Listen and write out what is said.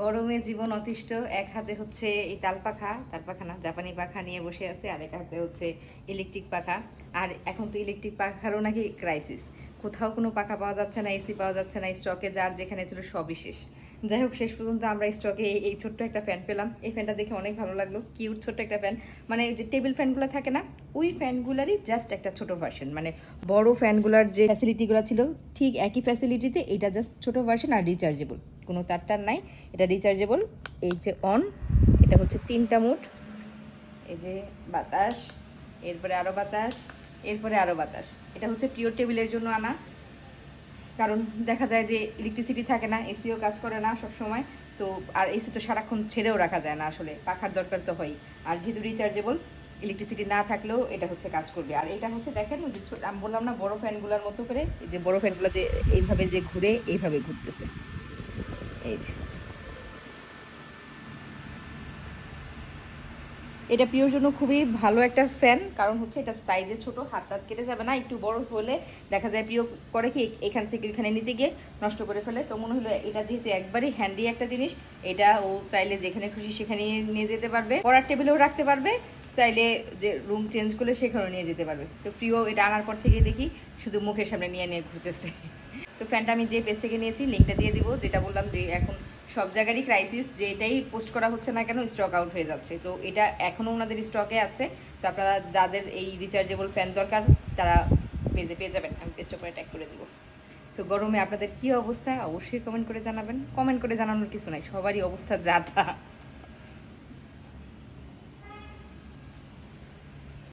গরমে জীবন অতিষ্ঠ, এক হাতে হচ্ছে এই তাল পাখা তাল পাখা না, জাপানি পাখা নিয়ে বসে আছে, আর এক হাতে হচ্ছে ইলেকট্রিক পাখা। আর এখন তো ইলেকট্রিক পাখারও নাকি ক্রাইসিস কোথাও কোনো পাখা পাওয়া যাচ্ছে না এসি পাওয়া যাচ্ছে না স্টকে যার যেখানে ছিল সবই শেষ। যাই হোক, শেষ পর্যন্ত আমরা স্টকে এই ছোট্ট একটা ফ্যান পেলাম। এই ফ্যানটা দেখে অনেক ভালো লাগল। কিউট ছোট্ট একটা ফ্যান মানে যে টেবিল ফ্যানগুলো থাকে না, ওই ফ্যানগুলারই জাস্ট একটা ছোট ভার্সন মানে বড় ফ্যানগুলোর যে ফ্যাসিলিটিগুলো ছিল, ঠিক একই ফ্যাসিলিটিতে এটা জাস্ট ছোট ভার্সন আর রিচার্জেবল কোনো তারটার নাই, এটা রিচার্জেবল এই যে অন এটা হচ্ছে তিনটা মুট। এই যে বাতাস, এরপরে আরও বাতাস, এরপরে আরও বাতাস। এটা হচ্ছে পিওর টেবিলের জন্য আনা। কারণ দেখা যায় যে ইলেকট্রিসিটি থাকে না এসিও কাজ করে না সব সময় তো আর এসি তো সারাক্ষণ ছেড়েও রাখা যায় না আসলে, পাখার দরকার তো হয় আর যেহেতু রিচার্জেবল ইলেকট্রিসিটি না থাকলেও এটা হচ্ছে কাজ করবে। আর এটা হচ্ছে দেখেন, ওই যে আমি বললাম না, বড় ফ্যানগুলোর মতো করে, এই যে বড় ফ্যানগুলো যে এইভাবে যে ঘুরে, এইভাবে ঘুরতেছে। এটা প্রিয়র জন্য খুবই ভালো একটা ফ্যান কারণ হচ্ছে এটা সাইজে ছোট, হাত হাত কেটে যাবে না, একটু বড় হলে দেখা যায় প্রিয় করে কি এখান থেকে এখানে নিতে গিয়ে নষ্ট করে ফেলে। তো মনে হলো এটা যেহেতু একবারই হ্যান্ডি একটা জিনিস, এটা ও চাইলে যেখানে খুশি সেখানে নিয়ে যেতে পারবে। পড়ার টেবিলেও রাখতে পারবে, চাইলে যে রুম চেঞ্জ করলে সেখানেও নিয়ে যেতে পারবে। তো প্রিয় এটা আনার পর থেকে দেখি, শুধু মুখের সামনে নিয়ে নিয়ে ঘুরতেছে। তো ফ্যানটা আমি যে পেজ থেকে নিয়েছি লিঙ্কটা দিয়ে দিব, যেটা বললাম যে এখন সব জায়গারই ক্রাইসিস যেটাই পোস্ট করা হচ্ছে না কেন স্টক আউট হয়ে যাচ্ছে। তো এটা এখনও ওনাদের স্টকে আছে। তো আপনারা যাদের এই রিচার্জেবল ফ্যান দরকার, তারা পেজে পেয়ে যাবেন। আমি পেজটা করে ট্যাগ করে দিব। তো গরমে আপনাদের কি অবস্থা? অবশ্যই কমেন্ট করে জানাবেন। কমেন্ট করে জানানোর কিছু নাই, সবারই অবস্থা যা তা।